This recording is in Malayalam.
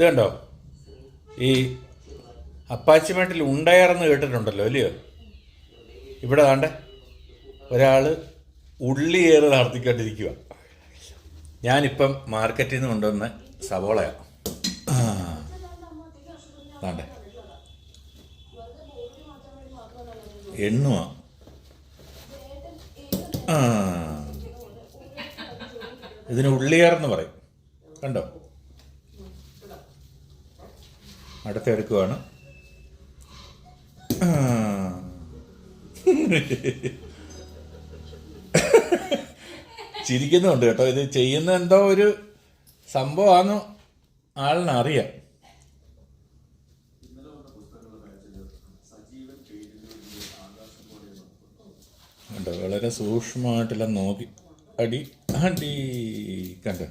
ഇത് കണ്ടോ? ഈ അപ്പാച്ചിമേട്ടിൽ ഉണ്ടയാറെന്ന് കേട്ടിട്ടുണ്ടല്ലോ അല്ലയോ? ഇവിടെ താണ്ടെ ഒരാൾ ഉള്ളിയേറ് നടത്തിക്കൊണ്ടിരിക്കുക ഞാനിപ്പം മാർക്കറ്റിൽ നിന്ന് കൊണ്ടുവന്ന സവോളയാണ് താണ്ടേ എണ്ണുവാ. ആ. ഇതിന് ഉള്ളിയേറെന്ന് പറയും. കണ്ടോ? അടുത്തെടുക്കുവാണ്. ചിരിക്കുന്നുണ്ട് കേട്ടോ. ഇത് ചെയ്യുന്ന എന്തോ ഒരു സംഭവമാണ് ആളിനറിയാം കണ്ടോ? വളരെ സൂക്ഷ്മമായിട്ടെല്ലാം നോക്കി. അടി അടി കണ്ടോ?